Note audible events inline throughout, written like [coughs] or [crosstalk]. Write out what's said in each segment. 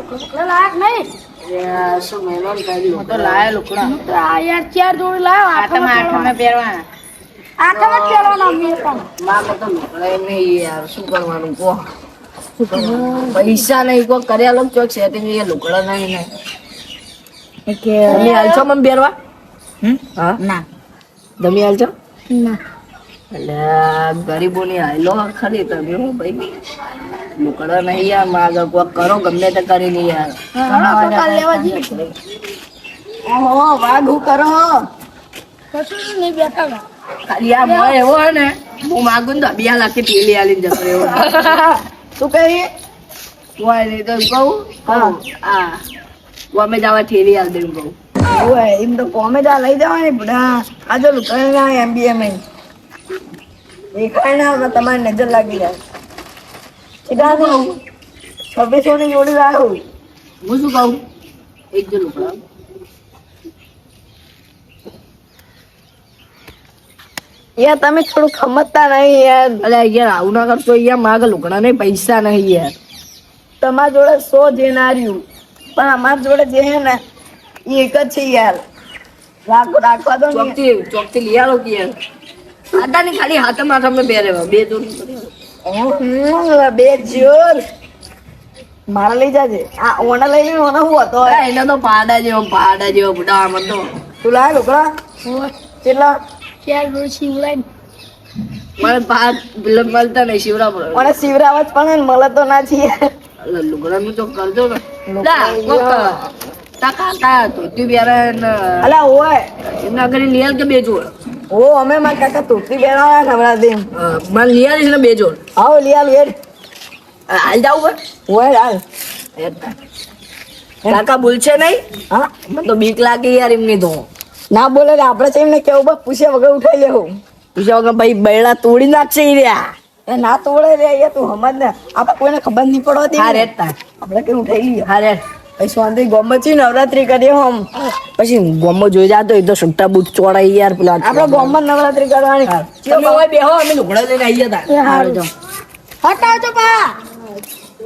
લુકડા લાયક નહીં યાર, શું મહેમાન કાઢી હું તો લાયો લુકડા તો આ યાર ચાર જોડી લાયો આઠમાં આઠમાં પહેરવાના આઠમાં જ પહેરવાના અમે પણ મારે તો મોકલાય નહીં યાર શું કરવાનું કહો પૈસા નહીં કોઈ કર્યા લોકો ચોક સેટિંગ એ લુકડા નહીં ને તમે હાલશો મને બેરવા? હા ના તમે હાલશો ના એટલે ગરીબોની હાલો ખરી તમે ભાઈ લુકડા નહીં યાર માગે કોક કરો ગમે તે કરી લે યાર. હા, કાલ લેવા જઈએ. ઓહો વાઘ હું કરો? કશું નહીં બેઠા. ખાલી આ મોય એવો ને હું માગું તો બે લાખની ઠેલી આલીને જતો રહ્યો શું કહી કોઈ નહીં તો કહું કહું આ ગમે જવા થેલી આલ દઉં કહું. એમ તો કોમે જા લઈ જવાની બધા આ જો લુકડા ના એમબીએમ દેખાય ના તમારી નજર લાગી જાય. સીધા તો છવ્વીસો ની જોડી લાવું હું શું કહું? એક જો લુકડા યાર તમે થોડું ખમતતા નહીં યાર. અરે યાર આવું ના કરશો યાર માગે લુકડા નહીં પૈસા નહીં યાર. તમારા જોડે સો જેનાર્યું પણ અમારા જોડે જે હે ને એ એક જ છે યાર. રાખો રાખવા દો ને. ચોકથી ચોકથી લઈ આવો કે યાર. આટાની ખાલી હાથમાં તમે બે રહેવા બે જોડી. હમ, બે જોર મારા લઈ જાજે. આ ઓના લઈ લઈને ઓના હું હતો. એને તો પાડા જેવો પાડા જેવો બુડા આમ તો તું લાય લોકડા કેટલા? ચાર જોડી સીવડાઈને મને પાદ મળતા નહીં શિવરા પર મને શિવરા જ પણ મળે તો ના છીએ લુગડાનું તો કરજો ને. લુગડા લા, કોક તા તો ને અલા ઓય. નગરી ઘરે કે બે જોડ ઓ અમે મારા કાકા તોતી આવ્યા ખબર હતી મને લઈ આલીશ ને બે જોડ. આવો લિયા અ, હાલ જાવ પર હોય હાલ. કાકા. બોલશે નહીં? હા. મને તો બીક લાગે યાર એમની તો. ના બોલે આપણે છે એમને કેવું બસ પૂછ્યા વગર ઉઠાઈ લેવું પૂછ્યા વગર ભાઈ બૈડા તોડી નાખશે એ રહ્યા. એ ના તોડે રે તું સમજ ને. આપણે કોઈને ખબર નહીં પડવા દે હા રેતા આપણે કેવું ઉઠાઈ લઈએ હા રે પછી શાંતિ નવરાત્રી કરીએ હમ? પછી જોઈ જાતો એ તો સુટ્ટા બૂટ ચોડાઈ યાર પેલા આપણે ગોમત નવરાત્રી કરવાની. તમે હોય બેહો અમે લુગડા લઈને આવીએ તા એ હારું. હટાવ તો પા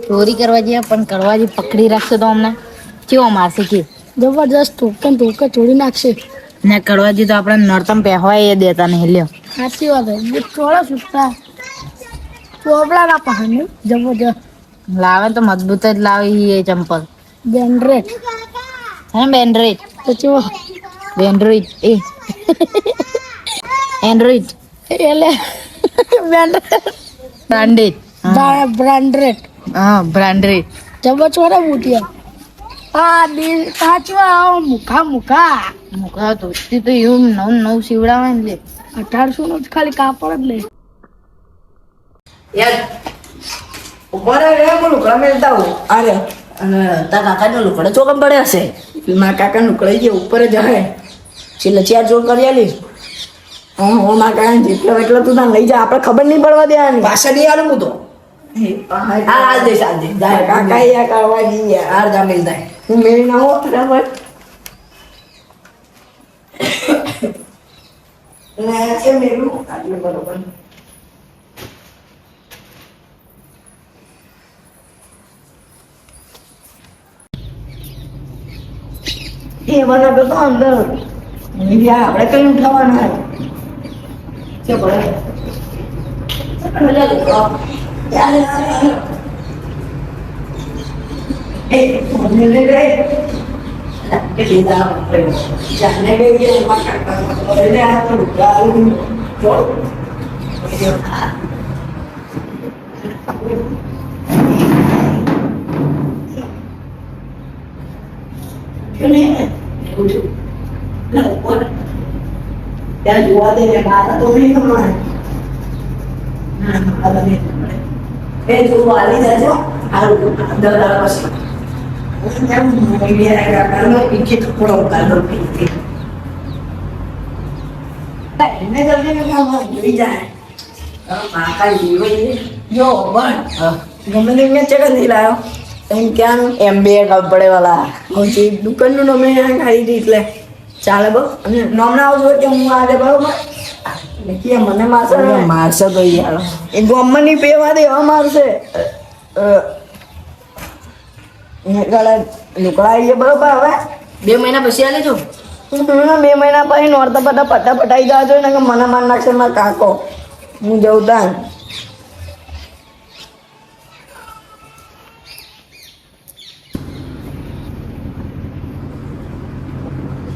ચોરી કરવા જઈએ પણ કરવા જઈએ પકડી રાખશે તો અમને. કેવો મારશે કે? જબરજસ્ત ટોકન ટોકન ચોરી નાખશે. ને કરવા જઈએ તો આપણે નરતમ પહેવાય એ દેતા નહીં લ્યો. સાચી વાત છે. ચોળા સુટતા. ચોપડા ના પહાડ જબરજસ્ત. લાવે તો મજબૂત જ લાવે એ ચંપલ. બેન્ડરેટ હે બેન્ડ્રેડ તો ચેવો બેન્ડ્રોઇડ એ એન્ડ્રોઇડ એટલે બેન્ડરેટ બ્રાન્ડેડ બ્રાન્ડરેટ હા બ્રાન્ડેડ જબર ચોરા બુટિયા આ દિલ સાચવા આવો મુખા મુખા મુકા તો તો એવું નવ નવ સીવડાવે ને લે અઢારસો નો જ ખાલી કાપડ જ લે યાર ઊભા રે બોલું મેલતા હું અરે અને તારા કાકાનો લુકડે ચોકમ પડે હશે. મારા કાકા લુકડાઈ ગયા ઉપર જ હવે છેલ્લે ચાર જોડ કરી આલી. હું હું મારા કાકા જેટલો એટલો તું તાર લઈ જા આપણે ખબર નહીં પડવા દેવાની. પાછા નહીં આલું હું તો. હા હાલ દઈશ કાકા યા કરવા ગયા હાર જા મિલતા હે. હું મેળી ના હો બરાબર. [coughs] ને મેલું. બરોબર. એ મને તો તો અંદર મીડિયા આપણે કઈ ઉઠાવવાના છે ભલે એ મને લે જો ત્યાં જોવા દે ને મારા તો નહીં નહીં ખબર એ જો વાલી જજો. હારું દલાલ પછી. પીછે પીછે જો ગમે મેં ચેક નહીં લાયો એમ ક્યાંનું એમ બે કપડે વાળા હજી દુકાનનું નામે આ ખાઈ હતી એટલે ચાલે બહુ. અને નામના આવજો કે હું આજે બરોબર. મને મારશે. મારશે તો યાર. એ ગમની પેવા દે એવા મારશે. અ, નીકળે નીકળાઈએ બરોબર હવે. બે મહિના પછી છો હમ, બે મહિના પછી નોરતા બધા પટ્ટા પટાઈ જોઈએ ને કે મને માર નાખશે મારા કાકો. હું જઉં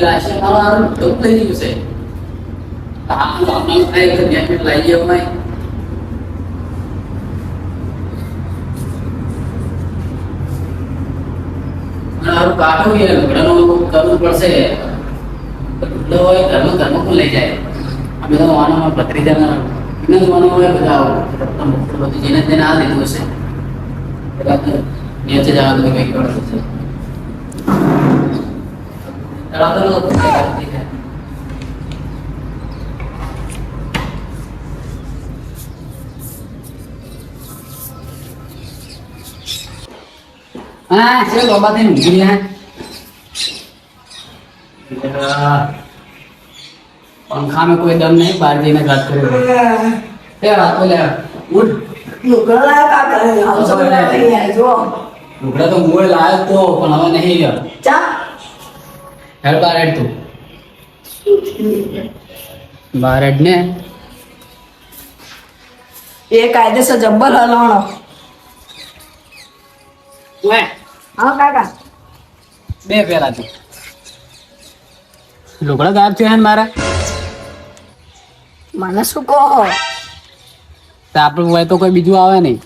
રાશન વાળા તો થઈ ગયું છે હા આપણે થાય કે ત્યાં લઈ જવું નહીં મારું કાઠું એ ઘરનું કરવું પડશે એટલો હોય ઘરનું કોણ લઈ જાય આ બધા વાનોમાં ભત્રીજાના એના જ વાનો હોય બધા જેને તેને આ દીધું હશે તો નીચે જવાનું કંઈક કરવું છે Tarantula ठीक है À, sẽ có ba tên gì ha? पंखा में कोई दम नहीं बाहर जी ने घाट करे ते रात को ले उठ लुगड़ा लाया का करे हम सब नहीं है जो लुगड़ा तो मुंह लाया तो पण हमें नहीं है चा હેડ બાર હેડ તું બાર હેડ ને? એ કાયદેસર જબ્બલ હલાવણો. વે હા કાકા. બે પેલા તું. લુગડા ગાયબ થયા ને મારા? મને શું કહો? આપણું હોય તો કોઈ બીજું આવે નહીં.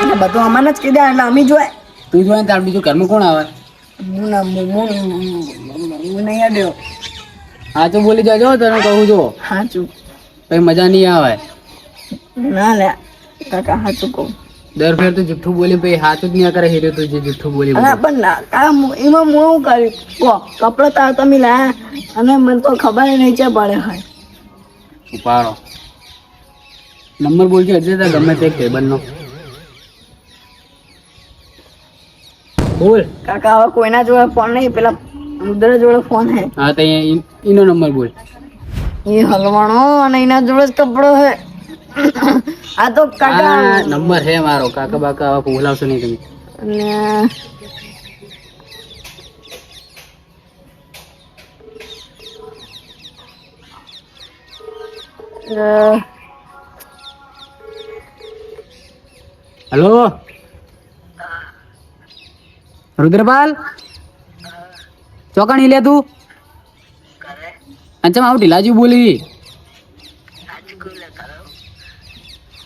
એટલે બધું અમને જ કીધા એટલે અમે જોઈએ તું જોઈએ તાર બીજું ઘરમાં કોણ આવે? નહીં અડ્યો હા તો બોલી જજો તને કહું જો હાચું. કઈ મજા નહીં આવે. ના લે કાકા સાચું કહું. દર ફેર તો જુઠ્ઠું બોલી પછી હાથું જ નહીં કરે હીરો તું જે જુઠ્ઠું બોલી અને પણ ના કા એમાં હું શું કર્યું કહો કપડો તાર તમે લાયા અને મને તો ખબર નહીં છે પડે હોય. ઉપાડો. નંબર બોલજો એટલે તાર ગમે તે ટેબલનો બોલ. કાકા હવે કોઈના જોડે ફોન નહીં પેલા રુદ્ર જોડે ફોન હે. હા તો અહીંયા ઈ- નંબર બોલ. એ હલવાણો અને એના જોડે કપડો હે. આ તો કાકા નંબર હે મારો. કાકા બાકા આવા ભૂલાવશો નહીં તમે. અને અ, રુદ્રપાલ? ચોકણી લે તું. અંચમ આવું ઢીલાજી બોલી?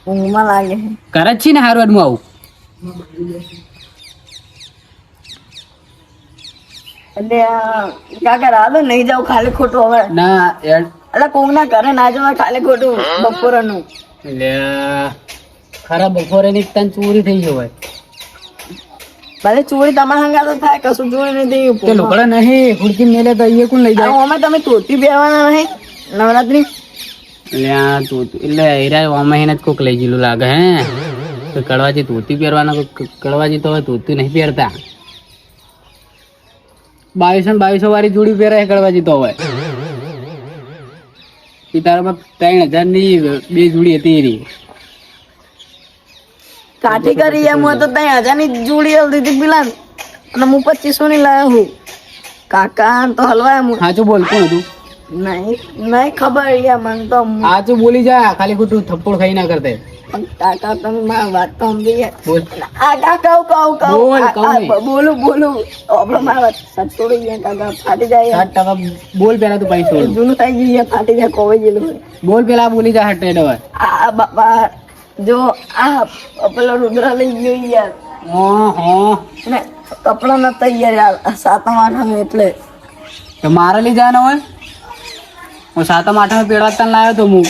ઊંઘમાં લાગે. છે. કરે જ છી ને હારવાડમાં આવું? એટલે આ, કાકા રાધો નહીં જાવ ખાલી ખોટું હવે. ના એટલે કોક ના ઘરે ના જવાય ખાલી ખોટું બપોરનું. એટલે ખરા બપોરે ની તન ચોરી થઈ જવાય. ભલે ચોરી તમારા હંગા તો થાય કશું ચોરી નથી તે લોકડા નહીં હુડકી મેલે તો એ કોણ લઈ જાય? અમે તમે ધોતી પહેરવાના નહીં નવરાત્રી? એટલે આ તોતું એટલે હીરા એને જ કોક લઈ ગયેલું લાગે હે? તો કડવાજી ધોતી પહેરવાના કડવાજી તો હવે ધોતી નહીં પહેરતા. બાવીસો ને બાવીસો વાળી જોડી પહેરે કડવાજી તો હવે. એ તારા ત્રણ હજારની બે જોડી હતી એરી કાઠી કરી એમ તો ત્યાં હજારની જોડી હલતી હતી પેલા અને હું પચીસો ની લાયો હું. કાકા તો હલવા એમ સાચું બોલ કોણ હતું? નહીં નહીં ખબર યાર મને તો સાચું બોલી જા ખાલી ખોટું થપ્પડ ખાઈ ના કરતે. કાકા તમે મારી વાત તો સમજી આ કાકા કહું કહું બોલ. બોલું. આપણે મારી વાત સચોડી ગયા કાકા. ફાટી જાય સાત ટકા બોલ પેલા તું પૈસો જૂનું થઈ ગયું ફાટી જાય કોવાઈ ગયેલું બોલ પેલા બોલી જા હટે આ બાપા જો આ પેલો રુદ્ર લઈ ગયો યાર. હા હા. ને કપડા નતા યાર યાર સાતમ આઠમ એટલે. તો મારે લઈ જવાના હોય? હું સાતમ આઠમ પેડા તને લાવ્યો તો હું.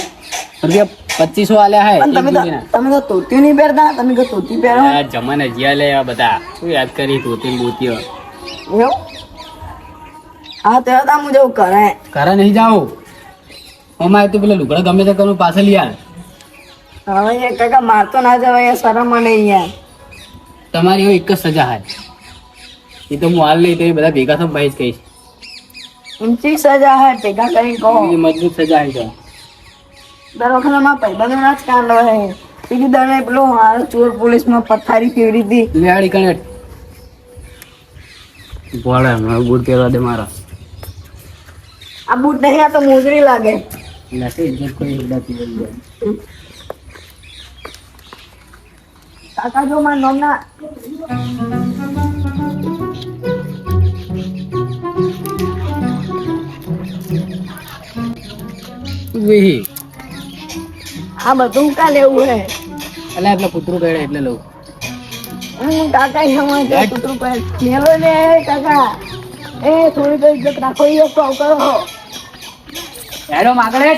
રૂપિયા પચીસો આલ્યા હે તમે તો તમે તો ધોતી નહીં પહેરતા? તમે તો તોતી પહેરો? જમાને જ્યાં લે બધા. શું યાદ કરી તોતી બોતીઓ એવું હા તો હતા હું જવું કરે ઘરે નહીં જાઉં. અમારે તો પેલા લુગડા ગમે તે કરું પાછળ યાર હવે એ કાકા મારતો ના જવાય એ શરમ મને યાર. તમારી હવે એક જ સજા હાય એ તો હું હાલ નહીં તો એ બધા ભેગા થઈને ભાઈ જ કહીશ. ઊંચી સજા હે ભેગા કરી કહો. એ મજબૂત સજા હે તો. દર વખતમાં ભાઈબંધો ના જ કાંડો હે બીજું દરે પેલો હાલ ચોર પોલીસમાં પથારી ફેરવી હતી લેવાડી કણે ભોળે મારો બૂટ પહેરવા દે મારા. આ બૂટ નહીં આ તો મોજરી લાગે. નથી કોઈ ઉડાતી નથી. કાકા જો મારા નોમના વેહી આ બધું કા લેવું હે. એટલે એટલે કૂતરું પહેરે એટલે લઉં. હું કાકા સમજ કૂતરું પર લેવો ને કાકા. એ થોડી તો ઇજ્જત રાખો એ કરો. હેડો માગડે.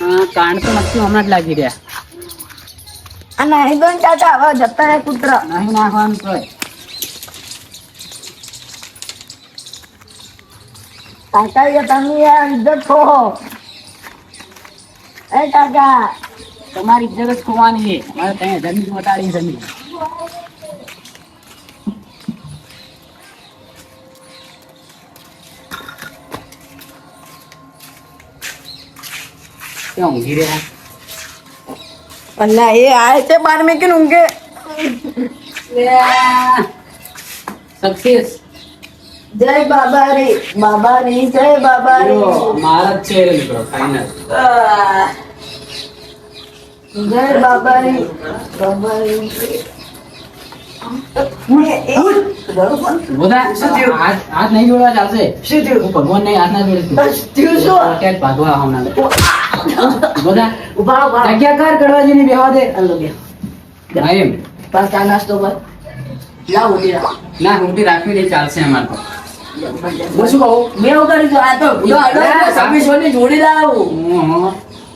હા કાન તો નક્કી હમણાં જ લાગી રહ્યા. આ નાહી દો કાકા હવે જતા રહે કૂતરા. નહીં નાખવાનું તો કાકા તમે યાર ઇજ્જત ખો. એ કાકા. તમારી ઇજ્જત જ ખોવાની છે. મારે ત્યાં જમીન વટાડી જમીન. ક્યાં ઊંઘી રહ્યા અલ્લા એ આય છે બાર મેં કે ઊંઘે સક્સેસ જય બાબા રે બાબા રે જય બાબા રે મારા જ છે મિત્રો ફાઇનલ જય બાબા રે બાબા રે એ, એ, બરોબર. બોધા હાથ હાથ નહીં જોડવા ચાલશે શું થયું? હું ભગવાન નહીં હાથ ના? ક્યાંક ભાગવા હમણાં બોધા ઊભા ઊભા જગ્યા કર કડવાજીની બેહવા દે. હાલો બે. એમ. પાછા ચા નાસ્તો કર લાવ ઊભી રાખ. ના ઊંધી રાખવી નહીં ચાલશે અમારે તો. હું શું કહું? મેં એવું કર્યું આ તો ભૂલો હડો છે, સમીસોની જોડી લાવું.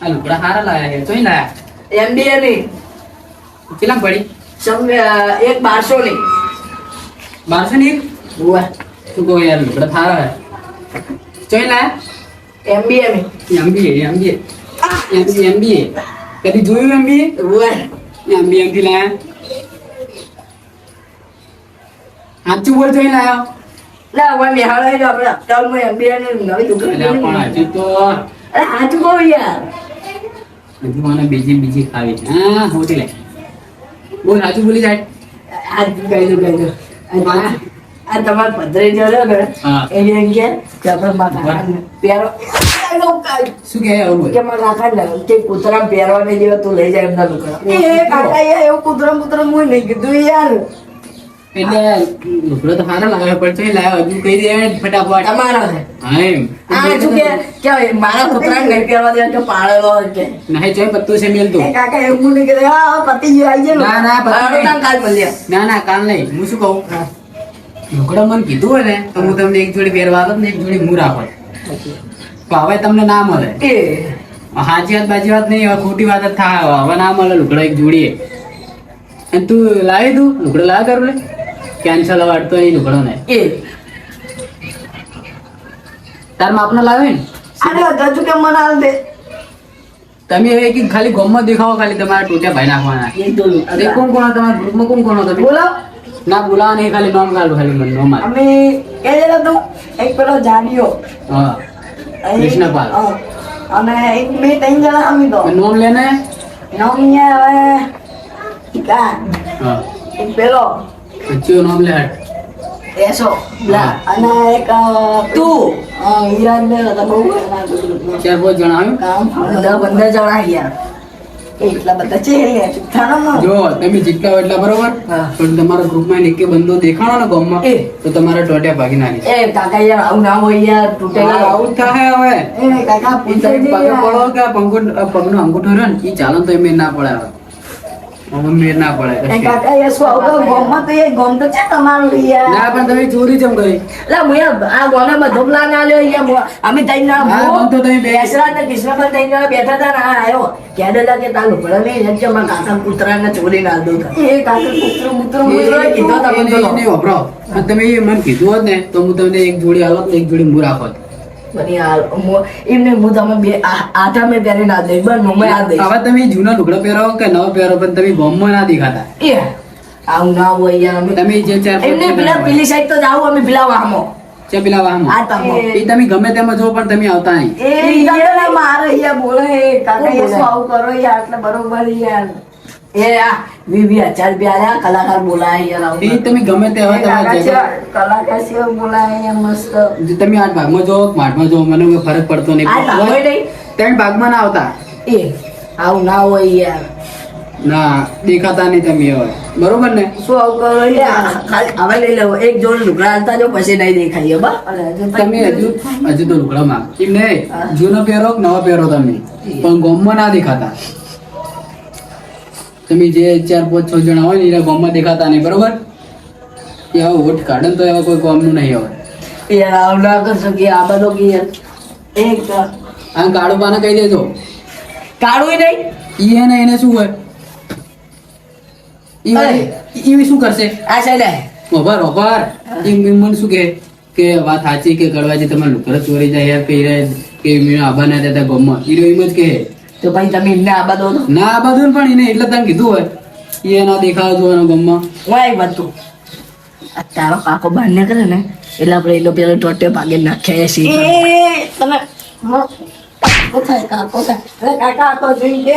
આ લુગડા સારા લાયા છે જોઈ લાયા. MBA ની કેટલા પડી? સમ- એક બારસો ની. બારસો ની એક? શું કહું યાર લુકડા સારા છે જોઈ લાયા? MBA ની એમબીએ એમબીએ એમબીએ એમબીએ કદી જોયું એમબીએ ઉવે. એમબીએ થી લાયા સાચું બોલ જોઈ લાયો ના હવે મે હાલે તો આપણે અપટાઉનમાં એમબીએ ને નવી દુકાન પણ ખોલી. તો અરે સાચું કહું યાર હજી મને બીજી બીજી ખાવી છે હા હોતી લે બોલ સાચું બોલી જાય આ કઈ દો કઈ દઉં આ- તમારા ભદ્રેજ ને એની એમ કે કે આપણે મારા પહેરો આ લોકો કાંઈ શું કહે આવું કે મારા કાકા ને કે કૂતરા પહેરવા નહીં તું લઈ જાય એમના લુગડા એ કાકા યાર એવું કૂતરા કૂતરા હું નહીં કીધું યાર. એટલે લુગડો તો સારો લાગે પણ લાયો હજુ કહી દે ફટાફટ. તમારા છે હા એમ. આ શું કે કે મારા કૂતરા નહીં પહેરવા દેવા કે પાળેલો કે? નહીં ચોઈ પત્તું છે મેલ તું. કાકા એવું નહીં કીધું. પતિ ગયું આવી જાય ના, ના, કાલ મળીએ. ના ના કાલ નહીં. હું શું કહું? લુગડો મને કીધું હોય ને તો હું તમને એક જોડી પહેરવા આવત ને એક જોડી મૂર આપત તો હવે તમને ના મળે. એ. હાજી વાત બાજી વાત નહીં હવે ખોટી વાત જ થાય હવે ના મળે લુગડો એક જોડીએ. અને તું લાવી તું લુગડો લાવ કરું લે. કેન્સલ વાળતો નહીં લુગડો ને. એ. તાર માપનો લાવે ને? આને હજુ કેમ મને હાલ દે. તમે હવે એક ખાલી ગમમાં દેખાવો ખાલી તમારા ટોટા ભાઈ નાખવાના. કોણ કોણ તમારા ગ્રુપમાં કોણ કોણ તમે? બોલો. ના બોલાવા નહીં ખાલી નોમ ગાલું ખાલી મને નોમ અમે કે જરા તું એક પેલો જાડિયો હા કૃષ્ણપાલ. અને એક બે ત્રણ જણા અમે તો. લેને? નોમ ને હવે કા? હા. એક પેલો. પછી નોમ લે હટ એસો. અને એક તું. અ, હીરાજ ને હતા બહુ ચાર પાંચ જણા આવ્યું? કામ બધા પંદર જણા યાર એટલા બધા છે જો તમે જેટલા હોય એટલા બરોબર. પણ તમારા ગ્રુપમાં એકે બંદો દેખાણો ને ગામમાં. તો તમારા ટોટિયા ભાગી નાખી. એ કાકા યાર આવું ના હોય યાર તૂટેલા. આવું થાય હવે. એ કાકા પૂછે પગે. પડો કે પગનો અંગૂઠો રહ્યો ને એ ચાલો તો એમ ના પડે હવે ના પડે કાકા એ શું આવું ગોમમાં તો એ ગોમ તો છે તમારું યાર ના પણ તમે ચોરી જેમ કરી એટલે હું આ ગોને બધો ના આલ્યો અહીંયા અમે ત્રણ ના મો- તો તમે બેસરા ને બેઠા હતા ને આ આવ્યો કે તાર લુગડા નહીં એમ કે મારા કાકા કૂતરાને ચોરી ના દો એ કાકા કૂતરો મૂતરો એ- કીધો તો. નહીં વાપરો. પણ તમે મને કીધું હોત ને તો હું તમને એક જોડી આલોત ને એક જોડી હું એમને હું તમે બે આઠા મેં પહેરી ના દઈશ. બસ હું આ દઈશ. હવે તમે જૂના લુગડા પહેરો કે નવા પહેરો પણ તમે ગોમમાં ના દેખાતા? એ આવું ના હોય યાર. અમે તમે જે ચાર એમને પેલા પેલી સાઈડ તો જાવ અમે પેલા વાહમો. છે પેલા વાહમાં. આ તમો એ તમે ગમે તેમાં જો પણ તમે આવતા નહીં. એ યાર મારે યાર બોલે. કાકા એ શું આવું કરો યાર? એટલે બરોબર યાર. એ આ વી વી હજાર રૂપિયા આલ્યા, કલાકાર બોલાય યાર એ તમે ગમે તે હોય એ કાકા તમારે છે કલાકાર છે બોલાય યાર મસ્ત. તમે આઠ ભાગમાં જો કે જો મને કોઈ ફરક પડતો નહીં. આ ભાગમાં નહીં? ત્રણ ભાગમાં ના આવતા? એ આવું ના હોય યાર. ના દેખાતા નહીં તમે હવે. બરોબર ને? શું આવું કરો આ હવે લઈ લેવો. એક જોડ લુગડા હાલતા જો પછી નહીં દેખાય બા તમે હજુ હજુ તો લુગડામાં. એમ નહીં. જૂનો પહેરો નવો પહેરો તમે? પણ ગોમમાં ના દેખાતા. તમે જે ચાર પાંચ છ જણા હોય ને એના ગામમાં દેખાતા નહીં બરોબર? એ હવે વોટ કાઢે તો એવા કોઈ ગામનું નહીં આવે. યાર આવું ના કરશો કે આ બધો કે યાર એક આ કાળો પાને કહી દેજો. કાઢવું નહીં. એને એને શું હોય. ઈ શું કરશે? આ સાઈડ. ઓભાર ઓભાર ઈ મને શું કે કે વાત સાચી કે કડવાજી તમે લુકર ચોરી જાય યાર કે કે મેં આબા ના દેતા ગોમમાં. ઈરો એમ જ કહે. તો ભાઈ તમે એમને આ બધો ના આ બધો પણ એને એટલે તને કીધું હોય. એ એના દેખાવ તું એના ગમમાં. વાય બધું. આ તારો કાકો બહાર કરે ને એટલે આપણે એલો પેલો ટોટે ભાગે નાખ્યા છે. તમે કાકો કાકા તો જોઈ લે.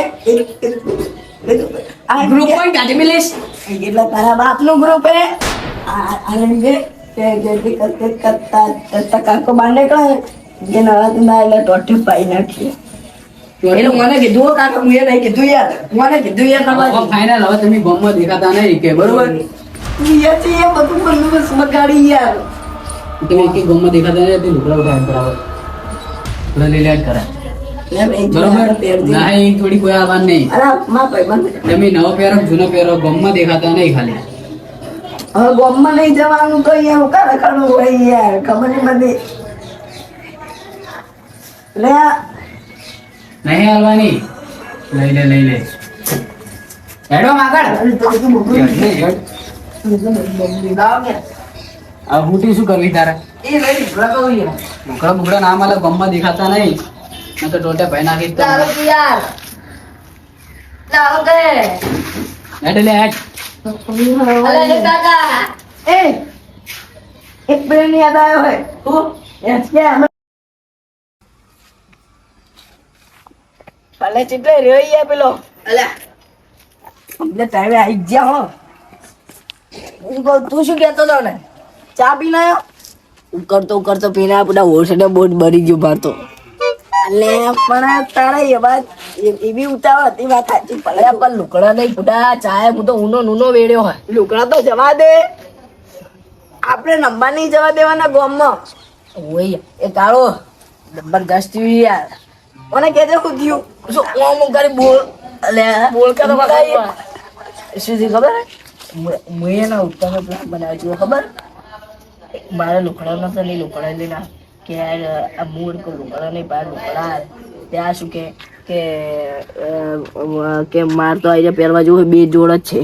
આ ગ્રુપ હોય એટલે તારા બાપનું ગ્રુપ હે આનંદ જે જે કરતા કાકો બહાર નીકળે જે નવા એટલે ટોટે પાઈ નાખીએ. એટલે મને કીધું હો હું એ કીધું યાર. મને કીધું યાર તમારે. ફાઇનલ હવે તમે ગોમમાં દેખાતા નહીં કે બરોબર? ઈ છે એ બધું બંદોબસ્ત બગાડી યાર. તમે એક ગોમમાં દેખાતા નહીં તે લુકડા ઉઠા એમ કરાવો લુકડા લઈ લે જ કરાય બરોબર ના એ થોડી કોઈ આવવાનું નહીં. અરે માં ભાઈ બંધ તમે નવો પહેરો જૂનો પહેરો ગોમમાં દેખાતા નહીં ખાલી. હવે ગામમાં નહીં જવાનું તો અહીંયા હું કાલે કરવું હોય યાર? ખબર નહીં બધી નહીં હાલવાની. લઈ લે લઈ લે. હેડો આગળ. આ હુટી શું કરવી તારે. બુકડા બુકડા ના મળે ગમમાં દેખાતા નહીં. મેં તો ટોટે ભાઈ નાખી ચાલો યાર ચાલો કે હેડ લે હેડ. અલે કાકા. એ એક પ્લેન યાદ આવ્યો હે હું? એ કે ભલે ચીટલે રહ્યો યાર પેલો. અલા. અમને ટાઈમે આવી ગયા હો. હું કહું તું શું કહેતો હતો ને? ચા પીને આવ્યો કરતો ઉકરતો પીના બધા હોશને બોટ બળી ગયો ભાતો અલે પણ તારે એ વાત એવી ઉતાવળ હતી વાત સાચી. ભલે પણ લુકડા નહીં ફૂટા ચાય હું તો ઊનો નૂનો વેડ્યો હોય. લુકડા તો જવા દે. આપણે નંબર નહીં જવા દેવાના ગોમમાં. ઓય એ કાળો નંબર થયું યાર. મને કહેજે શું થયું શું ઓમ કરી બોલ અલે બોલ કે તો. શું થયું ખબર હે? મું એના ઉત્તમ પ્લાન બનાવ્યો છું ખબર મારે લુકડા નતો નહીં લુકડા લઈને. કે યાર આ મૂળ કો લુકડા નહીં પાર લુકડા ત્યાં શું કે કે કે માર તો આજે પહેરવા જેવું બે જોડ જ છે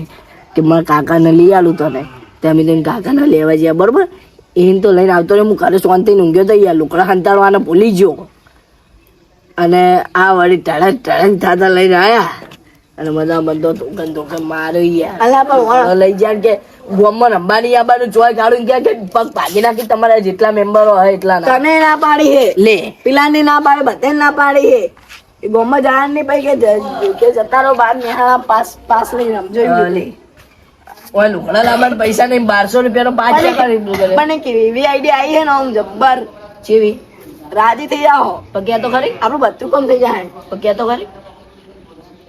કે મારા કાકાને લઈ આલું તને ત્યાં મેં તેને કાકાને લેવા ગયા બરાબર એને તો લઈને આવતો ને હું ઘરે શાંતિ ઊંઘ્યો તો યાર લુકડા હંતાડવાને ભૂલી ગયો અને આ વળી ટળક ટળક થતા લઈને આવ્યા અને બધા બધો ધોકન ધોકન યાર અલા પણ લઈ જાય કે ગોમમાં અંબાની આબાનું જોઈ કાઢું ગયા કે પગ ભાગી નાખી તમારા જેટલા મેમ્બરો હોય એટલા ના તને ના પાડી હે. લે. પેલાની ના પાડે બધે ના પાડી હે. એ ગોમમાં જવાનું નહીં પછી કે જતારો જતા નિહાળા પાસ પાસ લઈ રમજો લે. ઓય લુકડા લાંબા પૈસા નહીં બારસો રૂપિયાનો પાંચ પણ કેવી એવી આઈડિયા આવી હે ને આમ જબ્બર. ચેવી રાજી થઈ જાઓ. પગ્યા તો ખરી? આપણું બધું કમ થઈ જાય. પગ્યા તો ખરી?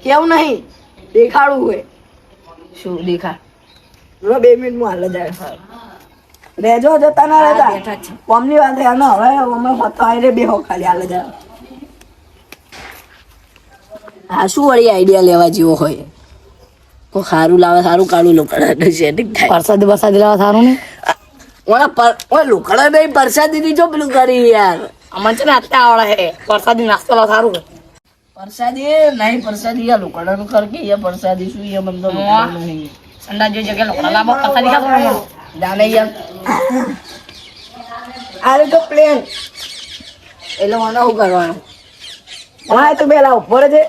કેવું નહીં? દેખાડવું હોય. શું દેખાડ? બે મિનિટ હું હાલ જાય રેજો જતા ના રહેતા. છે. કોમની વાત છે આનો હવે અમે હોતો આઈ રે બે હો ખાલી હાલ જાય હા શું વળી આઈડિયા લેવા જેવો હોય? કોઈ સારું લાવે સારું કાળું લોખંડ સેટિંગ થાય. વરસાદ વરસાદ લેવા સારું નહીં? ઓલા પર ઓલા લોખંડ નહીં પરસાદી ની જો પેલું કરી યાર. અમને છે ને અત્યારે આવડે છે. વરસાદી નાસ્તો લો સારું પરસાદી નહીં પરસાદી યાર લોખંડનું કર કે યાર પરસાદી શું યાર મને તો લોખંડ નહીં. સંડા જે જગ્યા લોકો લાવો વરસાદી ખાતો જાણે યાર આ તો પ્લેન એટલે મને શું કરવાનું? હા તો પેલા ઉપર છે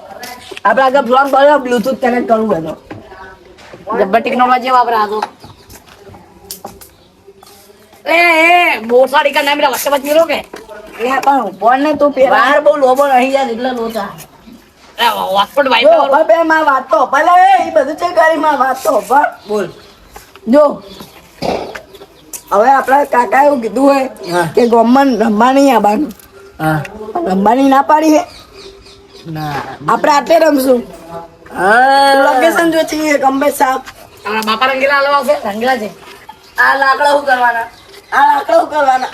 આપણે આગળ ફ્લોર પર બ્લુટૂથ કનેક્ટ કરવું એનો જબ્બર ટેકનોલોજી વાપરા તો. એ બહુ સારી કા મેરા રે વચ્ચે વચ્ચે મિલો કે? એ પણ ઉપર ને તું પેલા. બહાર બહુ લોબો નહીં યાર એટલે લોચા. એ હોસ્પિટલ જો વાઈફ હવે બે માં વાત તો ભલે એ બધું છે કરી માં વાત તો ભલે. બોલ. જો હવે આપણા કાકા એવું કીધું હોય કે ગોમન રમવાની નહીં આવવાનું રમવાની ના પાડી હે. આપણે આટલે રમશું. લોકેશન જો છે ગમે સાહેબ. અમારા બાપા રંગીલા હાલવા આવશે? રંગીલા છે આ લાકડા શું કરવાના? આ લાકડા શું કરવાના?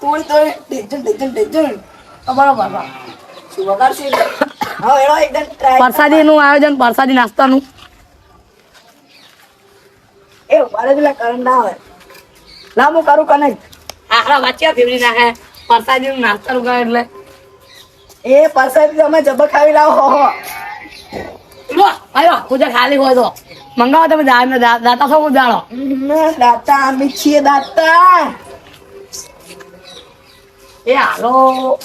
તોડી તો ટેન્શન ટેન્શન ટેન્શન અમારો બાબા. શું વગાડશું હા એનો એકદમ ટ્રાય પરસાદી નું આયોજન પરસાદી નાસ્તાનું. એ મારે પેલા કરંટ ના હોય. ના હું કરું કનેક્ટ આખરા વચ્ચે ફેવરી નાખે પરસાદી નું નાસ્તાનું કરે એટલે. એ પરસાદી તમે જબર ખાવી લાવો. હો હો લો આયો પૂજા ખાલી હોય તો. મંગાવો તમે દાતા છો હું જાણો દાતા અમે છીએ દાતા. એ હાલો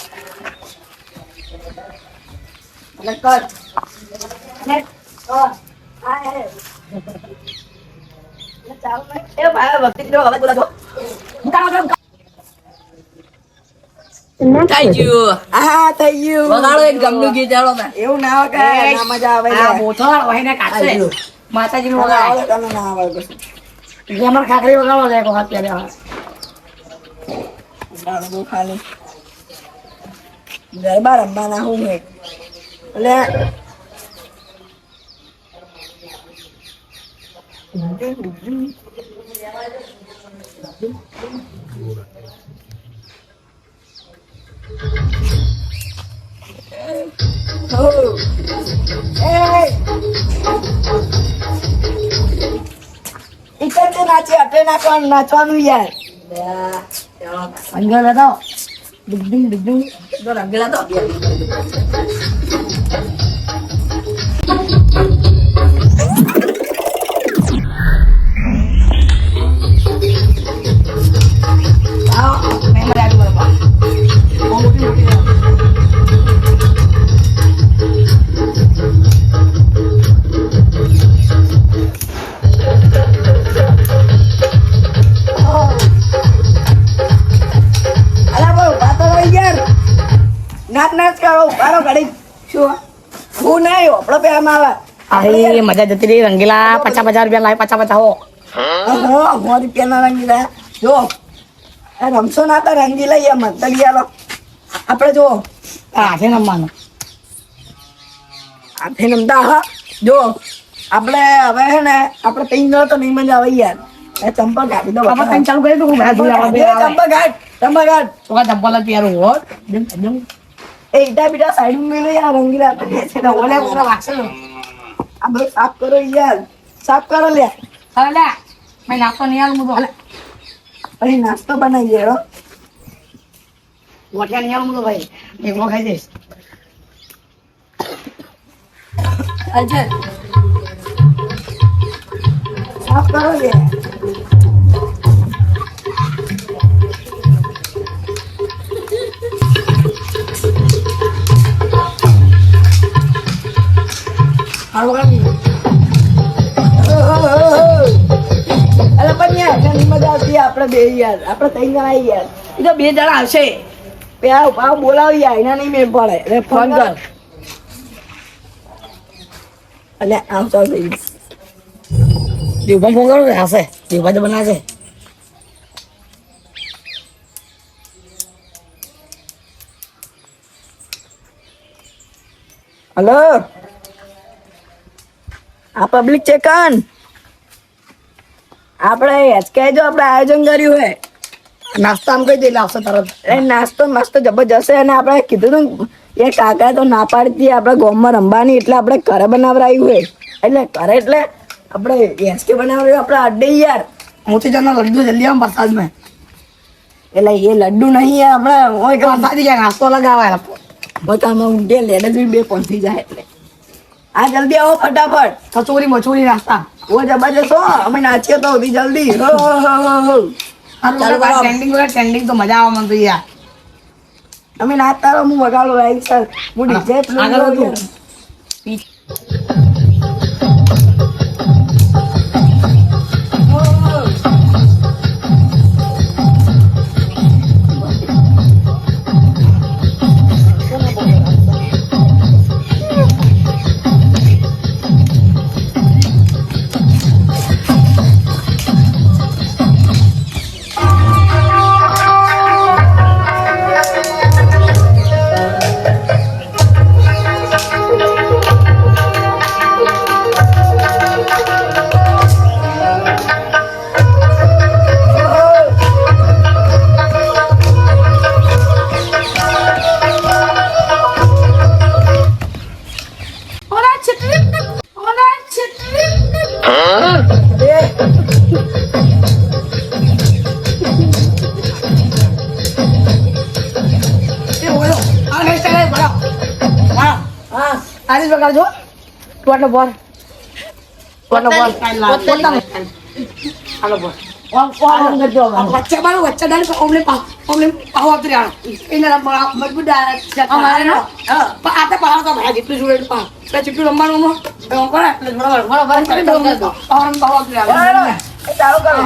માતાજી નું ખાખરી વગાડો બહુ ખાલી ગરબા રમવાના હું હે એટલે Oh. Hey! નાચી અટે નાખવાનું નાચવાનું યાર અંગલ હતો ડિગડિંગ ડિગડિંગ તો રંગેલા તો અલા અરે મજા જતી રહી. રંગીલા પચાસ પચાસ રૂપિયા લાવે પચાસ પચાસ હો. હા? સો રૂપિયાના રંગીલા. જો આ રમશો ના તો રંગીલા યા મંતલિયા આપણે જો હાથે રમવાનું. આથી રમતા હા. જો આપણે હવે હે ને આપણે કઈ ન તો નહીં મજા આવે યાર. એ ચંપલ કાઢી દો. આપણે કઈ ચાલુ કરી દઉં હું ભાજી આવે એ ચંપલ કાઢ ચંપલ કાઢ. છોકરા ચંપલ જ જેમ જેમ એ ઈટા બીટા સાઈડમાં મેલો યાર રંગીલા. તો છે ને ઓલે પૂરા ને. આ બધું સાફ કરો યાર. સાફ કરો લે. હવે લે મેં નાસ્તો નહીં આવું તો પછી નાસ્તો બનાવીએ હો. વટિયા નહીં આવું તો ભાઈ. એકલો ખાઈ જઈશ. અજય. સાફ કરો લે. અરે પણ યાર ઘણી મજા આવતી આપણે બે યાર આપણે ત્રણ જણા યાર એ તો બે જણા આવશે પેલા ભાવ બોલાવી યાર એના નહીં મેળ પડે એટલે ફોન કર અને આવતો થઈ દેવભાઈ ફોન કરો કે હશે દેવભાઈ તો બનાવશે હલો આ પબ્લિક ચેકન આપણે એચકે જો આપણે આયોજન કર્યું હે. નાસ્તો આમ કહી દે એટલે તરત. એ નાસ્તો મસ્ત જબરજસ્ત છે અને આપણે કીધું તું એ કાકા તો ના પાડતી આપણે ગોમમાં રમવાની એટલે આપણે ઘરે બનાવરાયું હે. એટલે ઘરે એટલે આપણે એચકે બનાવ્યું આપણે અડ્ડે યાર. મોતીચૂરના લડ્ડુ જલ્દી આમ વરસાદમાં. એટલે એ લડ્ડુ નહીં આપણે ઓય કે વરસાદી ક્યાં નાસ્તો લગાવે બતામાં ઊંઘે લેડે જોઈ બે પહોંચી જાય એટલે. આ જલ્દી આવો ફટાફટ. કચોરી મચોરી નાસ્તા ઓ જબરજસ્ત હો અમે નાચીએ તો બી જલ્દી. હો હો હો હો ચાલો ચાલો ટ્રેન્ડિંગ ટ્રેન્ડિંગ તો મજા આવે મને તો યાર. અમે નાચતા રહો હું વગાડો રાઈટ સર હું. ડીજે આગળ કરી દો પાવ રમ પાવ આપી રહ્યા ચાલુ કરો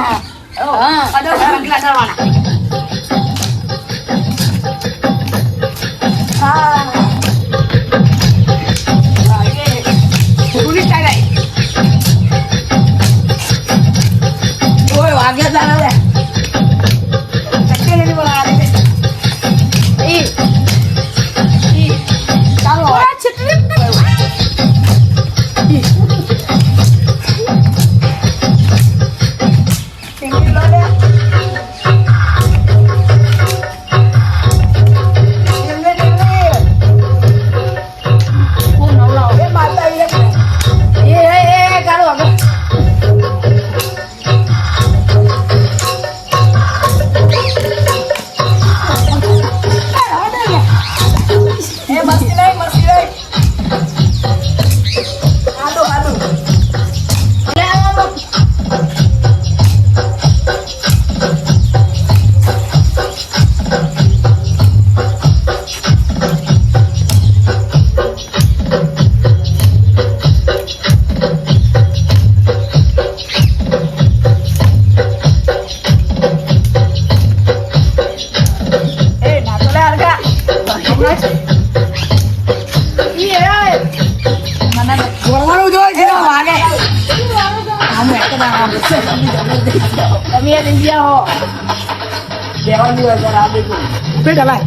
દેવાની હોય ત્યારે આ બધું પેટ હલાય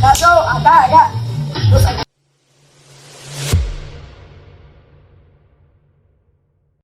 નાચો આગા આગા